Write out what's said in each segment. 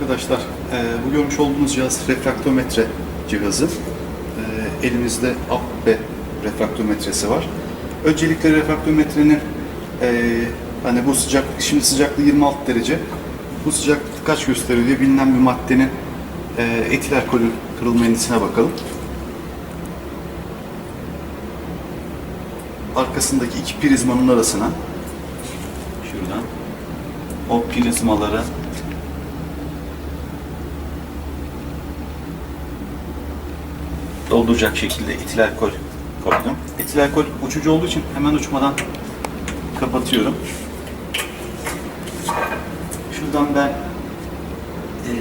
Arkadaşlar e, bu görmüş olduğunuz cihaz refraktometre cihazı. E, elimizde AB refraktometresi var. Öncelikle refraktometrenin e, hani bu sıcak şimdi sıcaklığı 26 derece. Bu sıcaklık kaç gösteriyor diye bilinen bir maddenin e, etil alkolün kırılma indisine bakalım. Arkasındaki iki prizmanın arasına şuradan o prizmaları dolduracak şekilde etil alkol koydum. Etil alkol uçucu olduğu için hemen uçmadan kapatıyorum. Şuradan ben eee,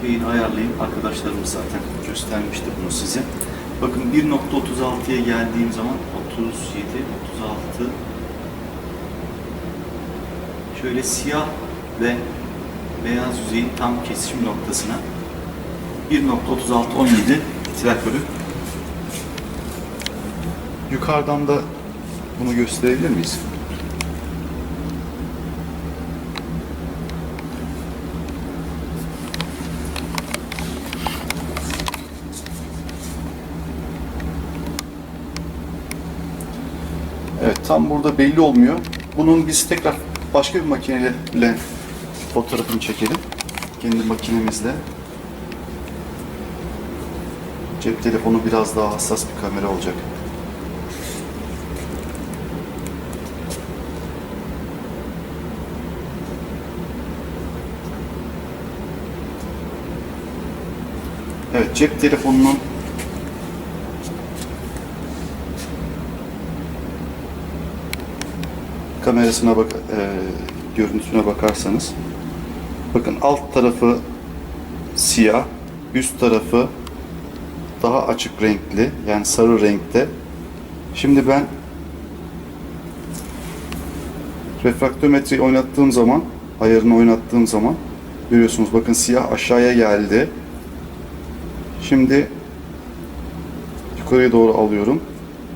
şeyini ayarlayayım. Arkadaşlarımız zaten göstermişti bunu size. Bakın 1.36'ya geldiğim zaman 37, 36 şöyle siyah ve beyaz yüzeyin tam kesişim noktasına 1.3617 itilal bölü. Yukarıdan da bunu gösterebilir miyiz? Evet tam burada belli olmuyor. Bunun biz tekrar başka bir makineyle fotoğrafını çekelim. Kendi makinemizle. Cep telefonu biraz daha hassas bir kamera olacak. Evet cep telefonunun kamerasına bak e, görüntüsüne bakarsanız bakın alt tarafı siyah, üst tarafı daha açık renkli yani sarı renkte. Şimdi ben refraktometreyi oynattığım zaman ayarını oynattığım zaman görüyorsunuz bakın siyah aşağıya geldi. Şimdi yukarıya doğru alıyorum.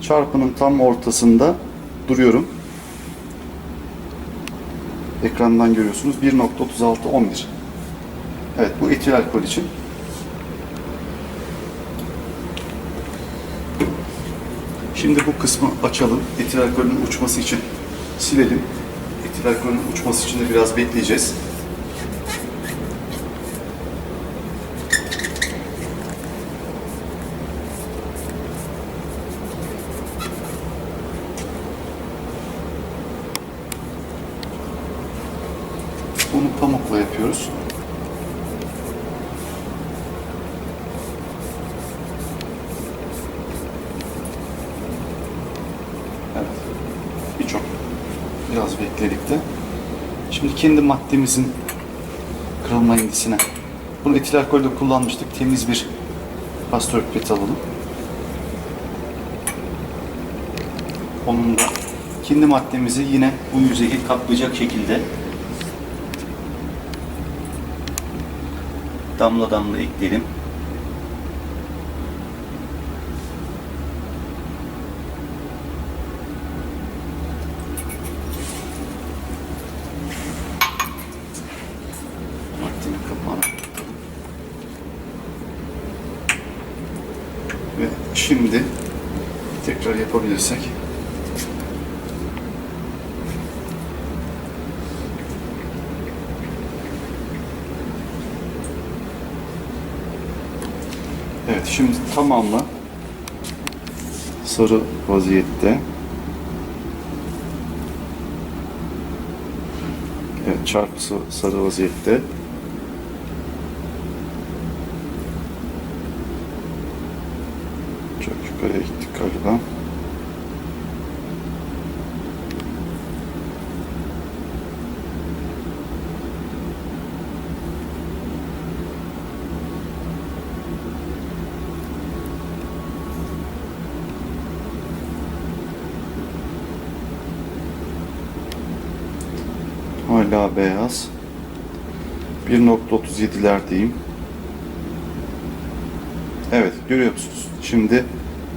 Çarpının tam ortasında duruyorum. Ekrandan görüyorsunuz 1.3611. Evet bu etil alkol için. Şimdi bu kısmı açalım. Etil alkolün uçması için silelim. Etil alkolün uçması için de biraz bekleyeceğiz. Bunu pamukla yapıyoruz. Evet. Birçok biraz bekledik de. Şimdi kendi maddemizin kırılma indisine. Bunu etil alkolde kullanmıştık. Temiz bir pastör pipeti alalım. Onun da kendi maddemizi yine bu yüzeyi kaplayacak şekilde damla damla ekleyelim. Şimdi tekrar yapabilirsek Evet şimdi tamamla sarı vaziyette. Evet çarpısı sarı vaziyette. Çok yukarıya gittik galiba. Hala beyaz. 1.37'lerdeyim. Evet görüyor musunuz? Şimdi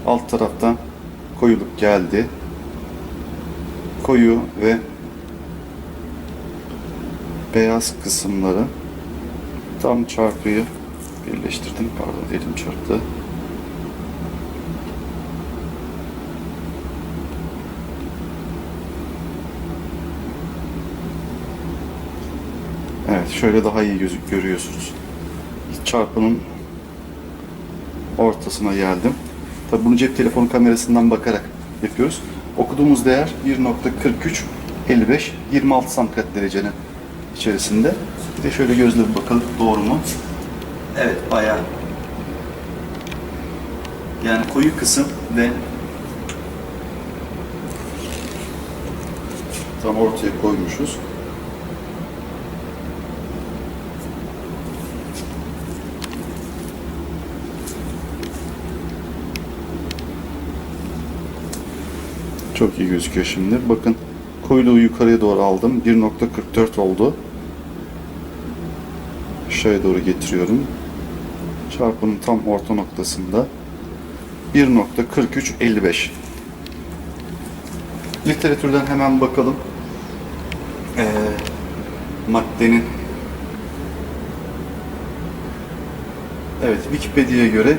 alt taraftan koyuluk geldi. Koyu ve beyaz kısımları tam çarpıyı birleştirdim. Pardon elim çarptı. Şöyle daha iyi görüyorsunuz. Çarpının ortasına geldim. Tabi bunu cep telefonu kamerasından bakarak yapıyoruz. Okuduğumuz değer 1.43 55 26 santigrat derecenin içerisinde. Bir de şöyle gözle bir bakalım doğru mu? Evet bayağı. Yani koyu kısım ve tam ortaya koymuşuz. Çok iyi gözüküyor şimdi. Bakın koyuluğu yukarıya doğru aldım. 1.44 oldu. Aşağıya doğru getiriyorum. Çarpının tam orta noktasında 1.4355. Literatürden hemen bakalım. Ee, maddenin Evet, Wikipedia'ya göre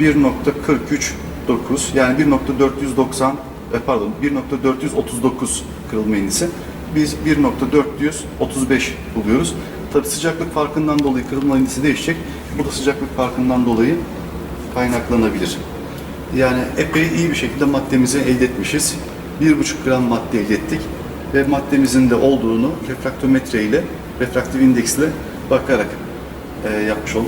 1.439 yani 1.490 e, pardon 1.439 kırılma indisi. Biz 1.435 buluyoruz. Tabi sıcaklık farkından dolayı kırılma indisi değişecek. Bu da sıcaklık farkından dolayı kaynaklanabilir. Yani epey iyi bir şekilde maddemizi elde etmişiz. 1,5 gram madde elde ettik ve maddemizin de olduğunu refraktometre ile refraktif indeksle bakarak e, yapmış olduk.